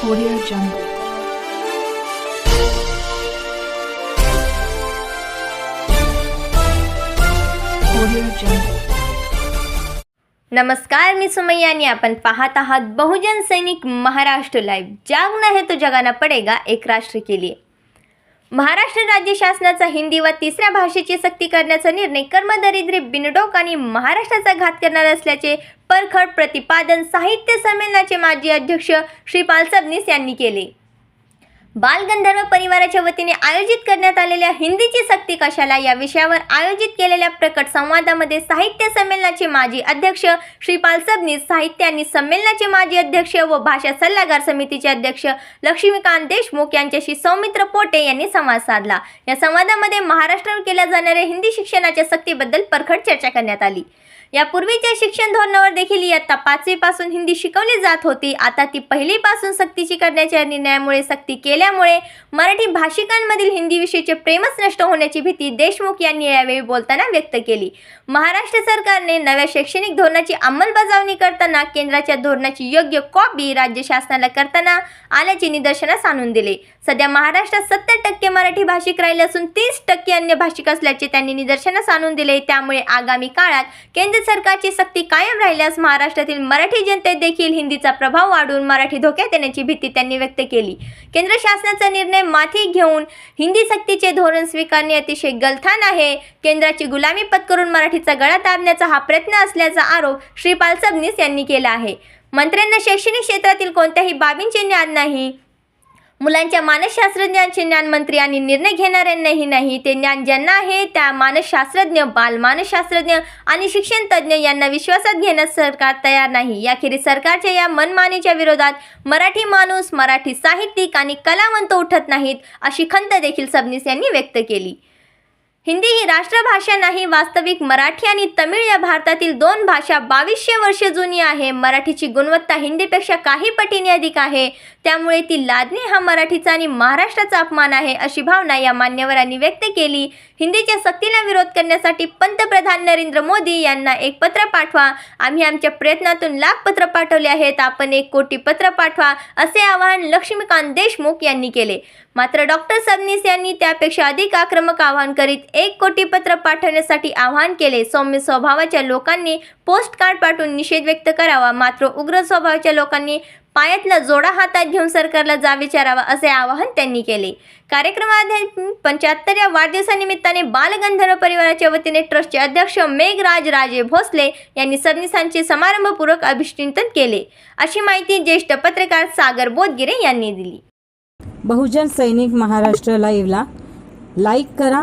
Audio Jungle. Audio Jungle. नमस्कार मी सुमैया आणि आपण पाहत आहात बहुजन सैनिक महाराष्ट्र लाईव्ह जागना है तो जगाना पडेगा एक राष्ट्र के लिए महाराष्ट्र राज्य शासनाचा हिंदी व तिसऱ्या भाषेची सक्ती करण्याचा निर्णय कर्मदरिद्री बिनडोक आणि महाराष्ट्राचा घात करणार असल्याचे परखड प्रतिपादन साहित्य संमेलनाचे माजी अध्यक्ष श्रीपाल सबनीस यांनी केले. बालगंधर्व परिवाराच्या वतीने आयोजित करण्यात आलेल्या हिंदीची सक्ती कशाला या विषयावर आयोजित केलेल्या प्रकट संवादामध्ये साहित्य संमेलनाचे माजी अध्यक्ष श्रीपाल सबनीस साहित्य आणि संमेलनाचे माजी अध्यक्ष व भाषा सल्लागार समितीचे अध्यक्ष लक्ष्मीकांत देशमुख यांच्याशी सौमित्र पोटे यांनी संवाद साधला. या संवादामध्ये महाराष्ट्रावर केल्या जाणाऱ्या हिंदी शिक्षणाच्या सक्तीबद्दल परखड चर्चा करण्यात आली. यापूर्वीच्या शिक्षण धोरणावर देखील इयत्ता पाचवीपासून हिंदी शिकवली जात होती. आता ती पहिलीपासून सक्तीची करण्याच्या निर्णयामुळे सक्ती केल्यामुळे मराठी भाषिकांमधील हिंदीविषयीचे प्रेमच नष्ट होण्याची भीती देशमुख यांनी यावेळी बोलताना व्यक्त केली. महाराष्ट्र सरकारने नव्या शैक्षणिक धोरणाची अंमलबजावणी करताना केंद्राच्या धोरणाची योग्य कॉपी राज्य शासनाला करताना आल्याचे निदर्शनास आणून दिले. सध्या महाराष्ट्रात सत्तर टक्के मराठी भाषिक राहिले असून तीस टक्के अन्य भाषिक असल्याचे त्यांनी निदर्शनास आणून दिले. त्यामुळे आगामी काळात केंद्र सरकारची सक्ती कायम राहिल्यास महाराष्ट्रातील मराठी जनतेत देखील हिंदीचा प्रभाव वाढून मराठी धोक्यात येण्याची भीती त्यांनी व्यक्त केली. केंद्र शासनाचा निर्णय माथी घेऊन हिंदी सक्तीचे धोरण स्वीकारणे अतिशय गलथान आहे. केंद्राची गुलामी पत्करून मराठीचा गळा दाबण्याचा हा प्रयत्न असल्याचा आरोप श्रीपाल सबनीस यांनी केला आहे. मंत्र्यांना शैक्षणिक क्षेत्रातील कोणत्याही बाबींचे ज्ञान नाही. मुलांच्या मानसशास्त्रज्ञांचे ज्ञान मंत्री आणि निर्णय घेणाऱ्यांनाही नाही ते ज्ञान ज्यांना आहे त्या मानसशास्त्रज्ञ बाल मानसशास्त्रज्ञ आणि शिक्षण तज्ज्ञ यांना विश्वासात घेण्यास सरकार तयार नाही. याखेरीज सरकारच्या या मनमानीच्या विरोधात मराठी माणूस मराठी साहित्यिक आणि कलावंत उठत नाहीत अशी खंत देखील सबनीस यांनी व्यक्त केली. हिंदी ही राष्ट्रभाषा नाही वास्तविक मराठी आणि तमिळ या भारतातील दोन भाषा बावीसशे वर्षे जुनी आहे. मराठीची गुणवत्ता हिंदीपेक्षा काही पटीने अधिक आहे. त्यामुळे ती लादणे हा मराठीचा आणि महाराष्ट्राचा अपमान आहे अशी भावना या मान्यवरांनी व्यक्त केली. हिंदीच्या सक्तीला विरोध करण्यासाठी पंतप्रधान नरेंद्र मोदी यांना एक पत्र पाठवा. आम्ही आमच्या प्रयत्नातून लाख पत्र पाठवले आहेत. आपण एक कोटी पत्र पाठवा असे आवाहन लक्ष्मीकांत देशमुख यांनी केले. मात्र डॉक्टर सबनीस यांनी त्यापेक्षा अधिक आक्रमक आवाहन करीत एक कोटी पत्र पाठवण्यासाठी आवाहन केले. सौम्य स्वभावाच्या लोकांनी पोस्ट कार्ड पाठवून निषेध व्यक्त करावा. मात्र उग्र स्वभावाच्या लोकांनी पायातला जोडा हातात घेऊन सरकारला जा विचारावा असे आवाहन त्यांनी केले. कार्यक्रमामध्ये पंच्याहत्तरव्या वाढदिवसानिमित्ताने बालगंधर्व परिवाराच्या वतीने ट्रस्टचे अध्यक्ष मेघराज राजे भोसले यांनी सरनिसांचे समारंभपूर्वक अभिष्टिंतन केले. अशी माहिती ज्येष्ठ पत्रकार सागर बोधगिरे यांनी दिली. बहुजन सैनिक महाराष्ट्र लाईव्हला लाईक करा